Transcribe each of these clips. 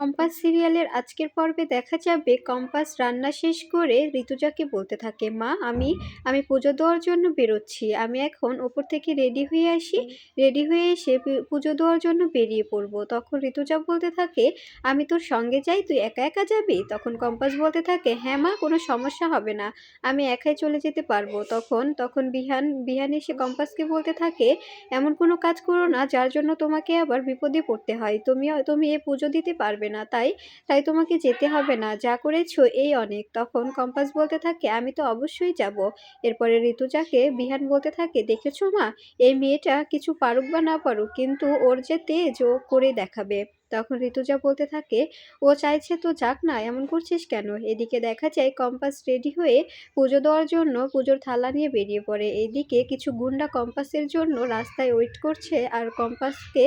Compass সিরিয়ালের আজকের পর্বে দেখা যাবে কম্পাস রান্না শেষ করে ঋতুজাকে বলতে থাকে, মা, আমি আমি পুজো দেওয়ার জন্য বেরোচ্ছি। আমি এখন ওপর থেকে রেডি হয়ে আসি। রেডি হয়ে এসে পুজো দেওয়ার জন্য বেরিয়ে পড়ব। তখন ঋতুজা বলতে থাকে, আমি তোর সঙ্গে যাই? তুই একা একা যাবি? তখন কম্পাস বলতে থাকে হ্যাঁ মা, কোনো সমস্যা হবে না। আমি একাই চলে যেতে পারব। তখন তখন বিহান বিহান এসে কম্পাসকে বলতে থাকে, এমন কোনো কাজ করো না যার জন্য তোমাকে আবার বিপদে পড়তে হয়। তুমি তুমি এ পুজো দিতে পারবে না, তাই? তাই তোমাকে যেতে হবে না। যা করেছ এই অনেক। তখন কম্পাস বলতে থাকে, আমি তো অবশ্যই যাব। এরপরে ঋতুজাকে বিহান বলতে থাকে, দেখেছ মা? এই মেয়েটা কিছু পারুক বা না পারুক, কিন্তু ওর যে তেজ ও করে দেখাবে। তখন ঋতুজা বলতে থাকে ও চাইছে তো যাক না এমন করছিস কেন? এদিকে দেখা যায় কম্পাস রেডি হয়ে পুজো দেওয়ার জন্য পুজোর থালা নিয়ে বেরিয়ে পড়ে। এদিকে কিছু গুন্ডা কম্পাসের জন্য রাস্তায় ওয়েট করছে আর কম্পাসকে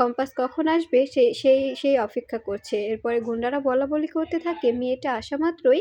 কম্পাস কখন আসবে সেই সেই সেই অপেক্ষা করছে। এরপরে গুন্ডারা বলা বলি করতে থাকে মেয়েটা আসা মাত্রই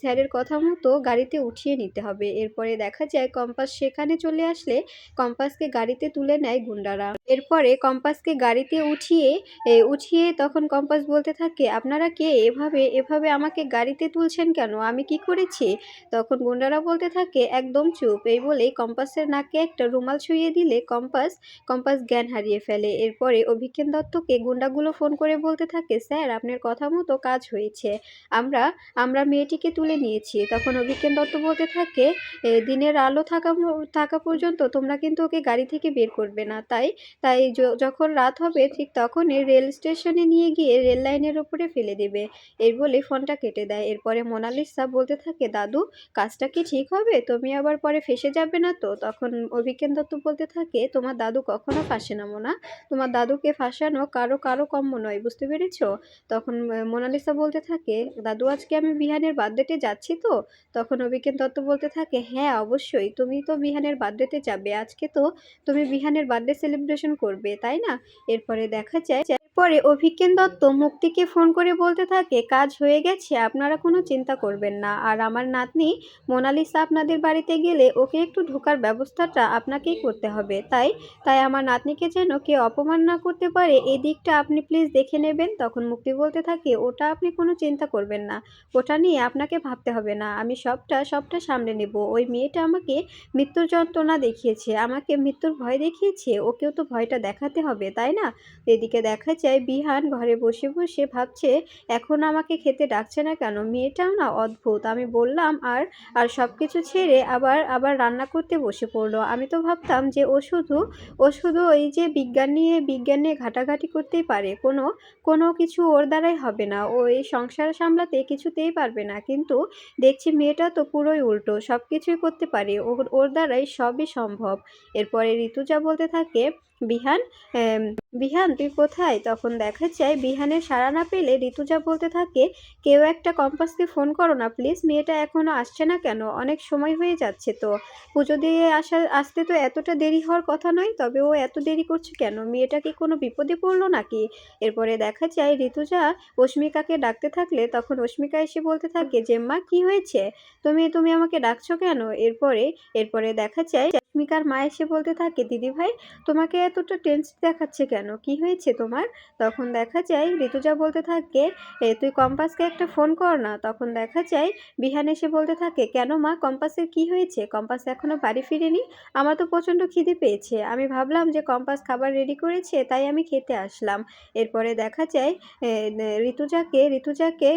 স্যারের কথা মতো গাড়িতে উঠিয়ে নিতে হবে। এরপরে দেখা যায় কম্পাস সেখানে চলে আসলে কম্পাসকে গাড়িতে তুলে নেয় গুন্ডারা। এরপরে কম্পাসকে গাড়িতে উঠিয়ে এ, উঠিয়ে তখন কম্পাস বলতে থাকে আপনারা কে? এভাবে এভাবে আমাকে গাড়িতে তুলছেন কেন? আমি কি করেছি? তখন গুন্ডারা বলতে থাকে একদম চুপ। এই বলেই কম্পাসের নাকে একটা রুমাল ছুঁয়ে দিলে কম্পাস কম্পাস জ্ঞান হারিয়ে ফেলে। এরপরে অভিজ্ঞান দত্তকে গুন্ডাগুলো ফোন করে বলতে থাকে স্যার আপনার কথা মতো কাজ হয়েছে। আমরা আমরা মেয়েটিকে তুলে নিয়েছি। তখন অভিজ্ঞান দত্ত বলতে থাকে "এ, দিনের আলো থাকা থাকা পর্যন্ত তোমরা কিন্তু ওকে গাড়ি থেকে বের করবে না। তাই তাই যখন রাত হবে ঠিক তখনই রেল স্টেশনে নিয়ে গিয়ে রেল লাইনের ওপরে ফেলে দেবে। এই বলে ফোনটা কেটে দেয়। এরপরে মোনালিসা বলতে থাকে, দাদু, কাজটা কি ঠিক হবে? তুমি আবার পরে ফেসে যাবে না তো? তখন অভিজ্ঞান দত্ত বলতে থাকে, তোমার দাদু কখনো ফাঁসে না। মোনা তোমার দাদুকে ফাঁসানো কারও কারও কম্য নয়, বুঝতে পেরেছ? তখন মোনালিসা বলতে থাকে, দাদু, আজকে আমি বিহানের বার্থডেতে যাচ্ছি তো? তখন অভিজ্ঞান দত্ত বলতে থাকে হ্যাঁ অবশ্যই, তুমি তো বিহানের বার্থডেতে যাবে। আজকে তো তুমি বিহানের বার্থডে সেলিব্রেশন করবে, তাই না? এরপরে দেখা যায় পরে অভিজ্ঞান দত্ত মুক্তিকে ফোন করে বলতে থাকে, কাজ হয়ে গেছে, আপনারা কোনো চিন্তা করবেন না। আর আমার নাতনি মোনালিসা আপনাদের বাড়িতে গেলে ওকে একটু ঢোকার ব্যবস্থাটা আপনাকেই করতে হবে। তাই তাই আমার নাতনিকে যেন কেউ অপমান না করতে পারে, এই দিকটা আপনি প্লিজ দেখে নেবেন। তখন মুক্তি বলতে থাকে, ওটা আপনি কোনো চিন্তা করবেন না। ওটা নিয়ে আপনাকে ভাবতে হবে না। আমি সবটা সবটা সামলে নেব। ওই মেয়েটা আমাকে মৃত্যুর যন্ত্রণা দেখিয়েছে, আমাকে মৃত্যুর ভয় দেখিয়েছে। ওকেও তো ভয়টা দেখাতে হবে, তাই না? এদিকে দেখা যায় বিহান ঘরে বসে বসে ভাবছে, এখন আমাকে খেতে ডাকছে না কেন? মেয়েটাও না অদ্ভুত। আমি বললাম, আর আর সব কিছু ছেড়ে আবার আবার রান্না করতে বসে পড়ল। আমি তো ভাবতাম যে ও শুধু ও শুধু ওই যে বিজ্ঞান নিয়ে বিজ্ঞান নিয়ে ঘাটাঘাটি করতেই পারে। কোনো কোনো কিছু ওর দ্বারাই হবে না। ও এই সংসার সামলাতে কিছুতেই পারবে না। কিন্তু দেখছি মেয়েটা তো পুরোই উল্টো সব কিছুই করতে পারে। ওর ওর দ্বারাই সবই সম্ভব। এরপরে ঋতুজা বলতে থাকে বিহান বিহান, তুই কোথায়? তখন দেখা যায়, বিহানের সাড়া না পেলে ঋতুজা বলতে থাকে, কেউ একটা কম্পাসকে ফোন করো না, প্লিজ। মেয়েটা এখনও আসছে না কেন? অনেক সময় হয়ে যাচ্ছে তো। পুজো দিয়ে আসা, আসতে তো এতটা দেরি হওয়ার কথা নয়, তবে ও এত দেরি করছে কেন? মেয়েটা কি কোনো বিপদে পড়ল নাকি? এরপরে দেখা যায় ঋতুজা অস্মিকাকে ডাকতে থাকলে, তখন অস্মিকা এসে বলতে থাকে যে মা কি হয়েছে? তুমি তুমি আমাকে ডাকছো কেন? এরপরে এরপরে দেখা যায় অস্মিকার মা এসে বলতে থাকে, দিদি ভাই, তোমাকে এতটা টেন্স দেখাচ্ছে কেন? কি হয়েছে তোমার? তখন দেখা যায়, ঋতুজা বলতে থাকে, এ, তুই কম্পাসকে একটা ফোন কর না। তখন দেখা যায়, বিহান এসে বলতে থাকে, কেন মা, কম্পাসের কি হয়েছে? কম্পাস এখনও বাড়ি ফিরেনি? আমার তো প্রচণ্ড খিদে পেয়েছে। আমি ভাবলাম যে কম্পাস খাবার রেডি করেছে, তাই আমি খেতে আসলাম। এরপরে দেখা যায় ঋতুজাকে ঋতুজাকে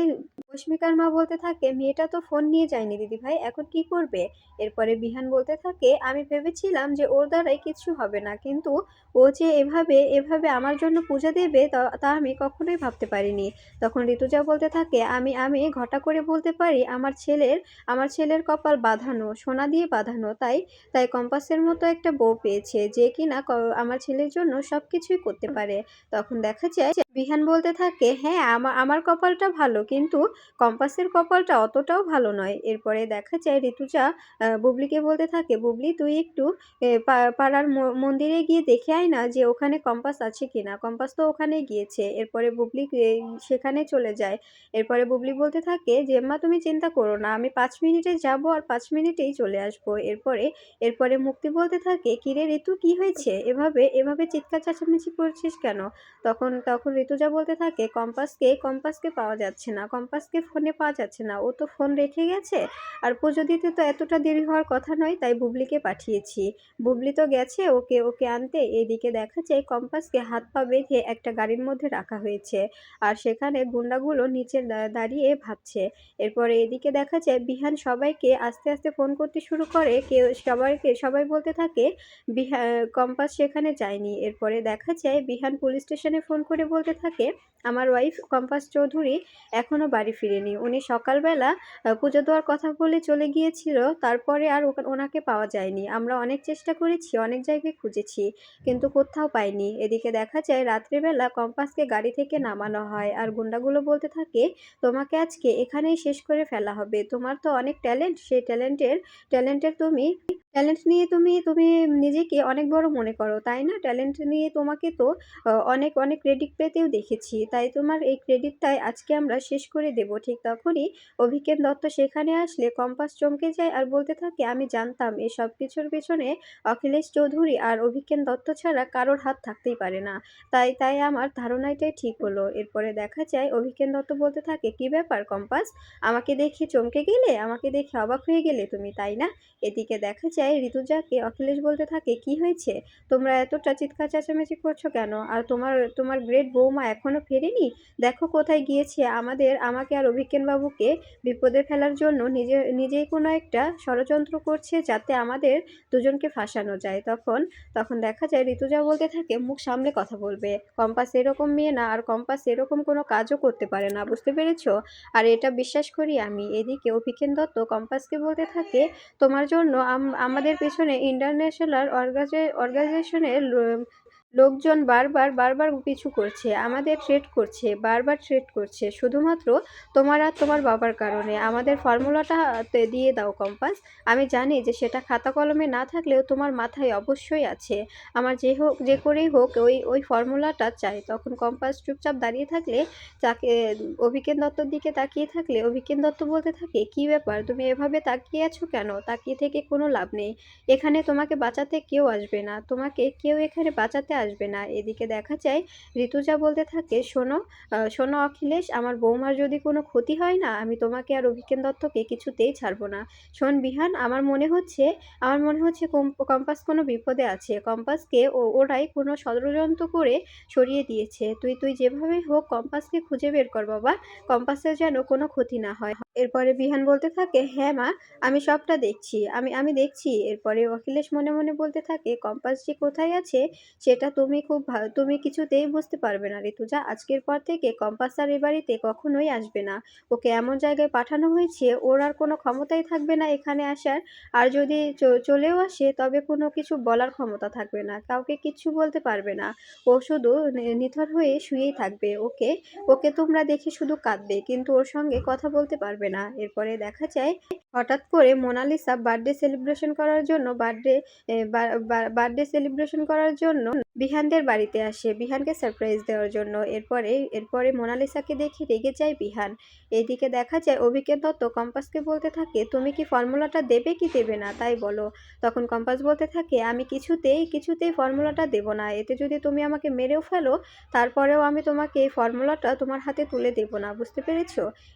রশ্মিকার মা বলতে থাকে, মেয়েটা তো ফোন নিয়ে যায়নি দিদি ভাই, এখন কি করবে? এরপরে বিহান বলতে থাকে, আমি ভেবেছিলাম যে ওর দ্বারাই কিছু হবে না। কিন্তু ও যে এভাবে এভাবে আমার জন্য পূজা দেবে তা আমি কখনোই ভাবতে পারিনি। তখন ঋতুজা বলতে থাকে, আমি আমি ঘটা করে বলতে পারি, আমার ছেলের আমার ছেলের কপাল বাঁধানো, সোনা দিয়ে বাঁধানো, তাই তাই কম্পাসের মতো একটা বউ পেয়েছে, যে কিনা আমার ছেলের জন্য সব কিছুই করতে পারে। তখন দেখা যায় বিহান বলতে থাকে হ্যাঁ আমার আমার কপালটা ভালো, কিন্তু কম্পাসের কপালটা অতটাও ভালো নয়। এরপরে দেখা যায় ঋতুজা বুবলিকে বলতে থাকে, বুবলি, তুই একটু পাড়ার মন্দিরে গিয়ে দেখে আয় না যে ওখানে কম্পাস আছে কি না কম্পাস তো ওখানে গিয়েছে। এরপরে বুবলি সেখানে চলে যায়। এরপরে বুবলি বলতে থাকে, যে, মা, তুমি চিন্তা করো না, আমি পাঁচ মিনিটে যাব আর পাঁচ মিনিটেই চলে আসব। এরপরে এরপরে মুক্তি বলতে থাকে, কিরে ঋতু, কি হয়েছে? এভাবে এভাবে চিৎকার চেঁচামেচি করছিস কেন? তখন তখন ঋতুজা বলতে থাকে, কম্পাসকে কম্পাসকে পাওয়া যাচ্ছে না, কম্পাসকে ফোনে পাওয়া যাচ্ছে না। ও তো ফোন রেখে গেছে। আর পুজো দিতে তো এতটা দেরি হওয়ার কথা নয়, তাই বুবলিকে পাঠিয়েছি। বুবলি তো গেছে, ওকে ওকে আনতে এদিকে দেখা যায় কম্পাসকে হাত পা বেঁধে একটা গাড়ির মধ্যে রাখা হয়েছে। আর সেখানে গুন্ডাগুলো নিচে দাঁড়িয়ে ভাবছে। এরপরে এদিকে দেখা যায় বিহান সবাইকে আস্তে আস্তে ফোন করতে শুরু করে। কেউ সবাইকে, সবাই বলতে থাকে, বিহা, কম্পাস সেখানে যায়নি। এরপরে দেখা যায় বিহান পুলিশ স্টেশনে ফোন করে বলতে থাকে, আমার ওয়াইফ কম্পাস চৌধুরী এখনও বাড়ি ফিরেনি। উনি সকালবেলা পুজো দেওয়ার কথা বলে চলে গিয়েছিল, তারপরে আর ওনাকে পাওয়া যায়নি। আমরা অনেক চেষ্টা করেছি, অনেক জায়গায় খুঁজেছি, কিন্তু কোথাও পাইনি। এদিকে দেখা যায়, রাত্রিবেলা কম্পাসকে গাড়ি থেকে নামানো হয় আর গুন্ডাগুলো বলতে থাকে, তোমাকে আজকে এখানেই শেষ করে ফেলা হবে। তোমার তো অনেক ট্যালেন্ট, সেই ট্যালেন্টের ট্যালেন্টের তুমি ট্যালেন্ট নিয়ে তুমি তুমি নিজেকে অনেক বড় মনে করো, তাই না? ট্যালেন্ট নিয়ে তোমাকে তো অনেক অনেক ক্রেডিট পেতেও দেখেছি। তাই তোমার এই ক্রেডিটটাই আজকে আমরা শেষ করে দেব। ঠিক তখনই অভিকেন দত্ত সেখানে আসলে কম্পাস চমকে যায় আর বলতে থাকে, আমি জানতাম এই সব কিছুর পেছনে অখিলেশ চৌধুরী আর অভিকেন দত্ত ছাড়া কারোর হাত থাকতেই পারে না। তাই তাই আমার ধারণাটাই ঠিক হলো। এরপরে দেখা যায়, অভিকেন দত্ত বলতে থাকে, কি ব্যাপার কম্পাস? আমাকে দেখে চমকে গেলে? আমাকে দেখে অবাক হয়ে গেলে তুমি, তাই না? এদিকে দেখা যায় ঋতুজাকে অখিলেশ বলতে থাকে, কি হয়েছে? তোমরা এতটা চিৎকার চেঁচামেচি করছ কেন? আর তোমার তোমার গ্রেট বৌমা এখনও ফেরেনি? দেখো কোথায় গিয়েছে। আমাদের, আমাকে আর অভিজ্ঞান বাবুকে বিপদে ফেলার জন্য নিজে, নিজেই কোনো একটা ষড়যন্ত্র করছে যাতে আমাদের দুজনকে ফাঁসানো যায়। তখন তখন দেখা যায় ঋতুজা বলতে থাকে, মুখ সামলে কথা বলবে। কম্পাস এরকম মেয়ে না, আর কম্পাস এরকম কোনো কাজও করতে পারে না, বুঝতে পেরেছ? আর এটা বিশ্বাস করি আমি। এদিকে অভিজ্ঞান দত্ত কম্পাসকে বলতে থাকে, তোমার জন্য আমাদের পেছনে ইন্টারন্যাশনাল অর্গানাইজেশনের লোকজন বারবার বারবার পিছু করছে, আমাদের ট্রেড করছে, বারবার ট্রেড করছে। শুধুমাত্র তোমার আর তোমার বাবার কারণে। আমাদের ফর্মুলাটা দিয়ে দাও কম্পাস আমি জানি যে সেটা খাতা কলমে না থাকলেও তোমার মাথায় অবশ্যই আছে। আমার যে হোক, যে করেই হোক, ওই ওই ফর্মুলাটা চাই। তখন কম্পাস চুপচাপ দাঁড়িয়ে থাকলে, তাকে, অভিকেন দত্তর দিকে তাকিয়ে থাকলে, অভিকেন দত্ত বলতে থাকে, কি ব্যাপার? তুমি এভাবে তাকিয়ে আছো কেন? তাকিয়ে থেকে কোনো লাভ নেই। এখানে তোমাকে বাঁচাতে কেউ আসবে না। তোমাকে কেউ এখানে বাঁচাতে আসবে না। এদিকে দেখা যায় ঋতুজা বলতে থাকে, শোনো শোনো অখিলেশ, আমার বৌমার যদি কোনো ক্ষতি হয় না, আমি তোমাকে আর অভিজ্ঞান দত্তকে কিছুতেই ছাড়বো না। শোন বিহান, আমার মনে হচ্ছে, আমার মনে হচ্ছে কম- কম্পাস কোনো বিপদে আছে। কম্পাসকে ও, ওরাই কোনো ষড়যন্ত্র করে সরিয়ে দিয়েছে। তুই তুই যেভাবে হোক কম্পাসকে খুঁজে বের কর বাবা। কম্পাসের যেন কোনো ক্ষতি না হয়। এরপরে বিহান বলতে থাকে হ্যাঁ মা, আমি সবটা দেখছি। আমি আমি দেখছি। এরপরে অখিলেশ মনে মনে বলতে থাকে, কম্পাস যে কোথায় আছে, সেটা তুমি খুব তুমি কিছুতেই বুঝতে পারবে না ঋতুজা। আজকের পর থেকে কম্পাস আর এ বাড়িতে কখনোই আসবে না। ওকে এমন জায়গায় পাঠানো হয়েছে, ওর আর কোনো ক্ষমতাই থাকবে না এখানে আসার। আর যদি চলেও আসে, তবে কোনো কিছু বলার ক্ষমতা থাকবে না। কাউকে কিচ্ছু বলতে পারবে না। ও শুধু নিথর হয়ে শুয়েই থাকবে। ওকে ওকে তোমরা দেখে শুধু কাঁদবে। কিন্তু ওর সঙ্গে কথা বলতে পারবে না। এরপরে দেখা যায়, হঠাৎ করে মোনালিসা বার্থডে সেলিব্রেশন করার জন্য বার্থডে বার্থডে সেলিব্রেশন করার জন্য বিহানদের বাড়িতে আসে। বিহানকে সারপ্রাইজ দেওয়ার জন্য। এরপরে এরপরে মোনালিসাকে দেখে রেগে যায় বিহান। এইদিকে দেখা যায় অভিজ্ঞান দত্ত কম্পাসকে বলতে থাকে, তুমি কি ফর্মুলাটা দেবে কি দেবে না? তাই বলো। তখন কম্পাস বলতে থাকে, আমি কিছুতেই কিছুতেই ফর্মুলাটা দেব না। এতে যদি তুমি আমাকে মেরেও ফেলো, তারপরেও আমি তোমাকে এই ফর্মুলাটা তোমার হাতে তুলে দেব না। বুঝতে পেরেছ?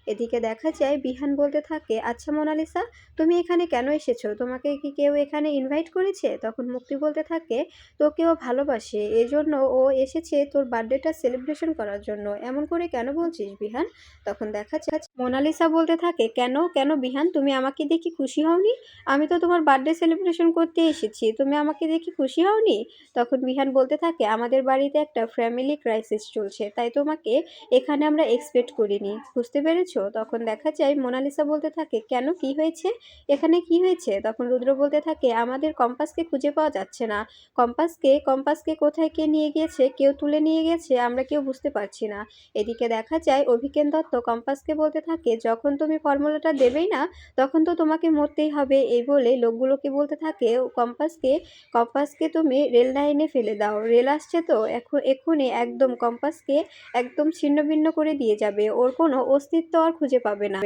এদিকে দেখা যায়, বিহান বলতে থাকে আচ্ছা মোনালিসা, তুমি এখানে কেন এসেছ? তোমাকে কি কেউ এখানে ইনভাইট করেছে? তখন মুক্তি বলতে থাকে, তোকেও ভালোবাসে। এজন্য ও এসেছে তোর বার্থডেটা সেলিব্রেশন করার জন্য। এমন করে কেন বলছিস বিহান? তখন দেখা যাচ্ছে মোনালিসা বলতে থাকে, কেন কেন বিহান? তুমি আমাকে দেখে খুশি হওনি? আমি তো তোমার বার্থডে সেলিব্রেশন করতে এসেছি। তুমি আমাকে দেখে খুশি হওনি? তখন বিহান বলতে থাকে, আমাদের বাড়িতে একটা ফ্যামিলি ক্রাইসিস চলছে, তাই তোমাকে এখানে আমরা এক্সপেক্ট করিনি। বুঝতে পেরেছ? তখন দেখা যায় মোনালিসা বলতে থাকে, কেন? কি হয়েছে? এখানে কি হয়েছে? তখন রুদ্র বলতে থাকে, আমাদের কম্পাসকে খুঁজে পাওয়া যাচ্ছে না। কম্পাসকে কম্পাসকে কোথায় কে নিয়ে গিয়েছে কেউ তুলে নিয়ে গেছে, আমরা কেউ বুঝতে পারছি না। এদিকে দেখা যায়, অভিকেন দত্ত কম্পাসকে বলতে থাকে, যখন তুমি ফর্মুলাটা দেবেই না, তখন তো তোমাকে মরতেই হবে। এই বলে লোকগুলোকে বলতে থাকে, কম্পাসকে কম্পাসকে তুমি রেল লাইনে ফেলে দাও। রেল আসছে তো, এখন, এক্ষুনি একদম কম্পাসকে একদম ছিন্ন ভিন্ন করে দিয়ে যাবে। ওর কোনো অস্তিত্ব আর খুঁজে পাবে না।